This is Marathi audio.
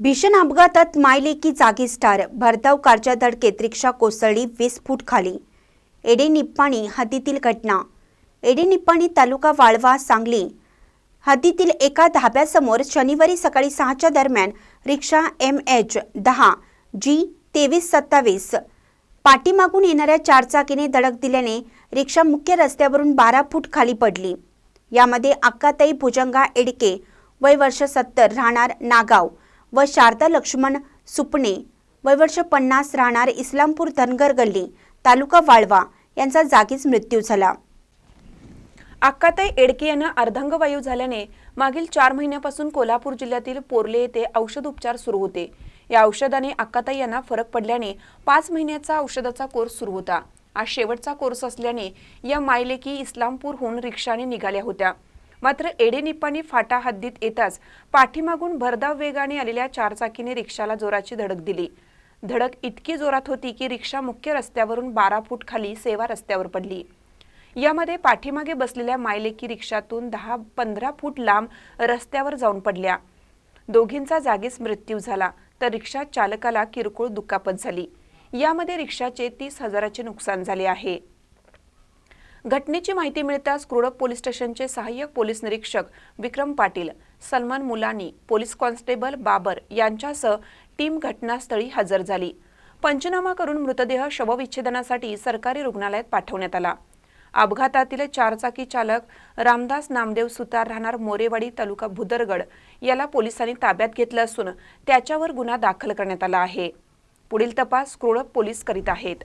भीषण अपघातात मायलेकी जागीच ठार भरधाव कारच्या धडकेत रिक्षा कोसळली वीस फूट खाली. एडे निप्पाणी हद्दीतील घटना. एडे निप्पाणी तालुका वाळवा सांगली. हद्दीतील एका धाब्यासमोर शनिवारी सकाळी सहाच्या दरम्यान रिक्षा एम एच दहा जी तेवीस सत्तावीस. पाठीमागून येणाऱ्या चारचाकीने धडक दिल्याने रिक्षा मुख्य रस्त्यावरून बारा फूट खाली पडली. यामध्ये अक्काताई भुजंगा एडके वय वर्ष सत्तर राहणार नागाव. व शारदा लक्ष्मण सुपणे. वय वर्ष पन्नास राहणार इस्लामपूर धनगर गल्ली तालुका वाळवा यांचा जागीच मृत्यू झाला. अक्काताई एडके यांना अर्धांगवायू झाल्याने मागील चार महिन्यापासून कोल्हापूर जिल्ह्यातील पोर्ले येथे औषध उपचार सुरू होते. या औषधाने अक्काताई यांना फरक पडल्याने पाच महिन्याचा औषधाचा कोर्स सुरू होता. आज शेवटचा कोर्स असल्याने या मायलेकी इस्लामपूरहून रिक्षाने निघाल्या होत्या. मात्र एडेनिप्पानी फाटा हद्दीत येताच पाठीमागून भरधाव वेगाने आलेल्या चारचाकीने रिक्षाला जोराची धडक दिली. धडक इतकी जोरात होती की रिक्षा मुख्य रस्त्यावरून बारा फूट खाली सेवा रस्त्यावर पडली. यामध्ये पाठीमागे बसलेल्या मायलेकी रिक्षातून दहा पंधरा फूट लांब रस्त्यावर जाऊन पडल्या. दोघींचा जागीच मृत्यू झाला तर रिक्षा चालकाला किरकोळ दुखापत झाली. यामध्ये रिक्षाचे तीस हजाराचे नुकसान झाले आहे. घटनेची माहिती मिळताच क्रुडप पोलीस स्टेशनचे सहाय्यक पोलीस निरीक्षक विक्रम पाटील सलमान मुलानी पोलीस कॉन्स्टेबल बाबर यांच्यासह टीम घटनास्थळी हजर झाली. पंचनामा करून मृतदेह शवविच्छेदनासाठी सरकारी रुग्णालयात पाठवण्यात आला. अपघातातील चारचाकी चालक रामदास नामदेव सुतार राहणार मोरेवाडी तालुका भुदरगड याला पोलिसांनी ताब्यात घेतलं असून त्याच्यावर गुन्हा दाखल करण्यात आला आहे. पुढील तपास क्रुडप पोलीस करीत आहेत.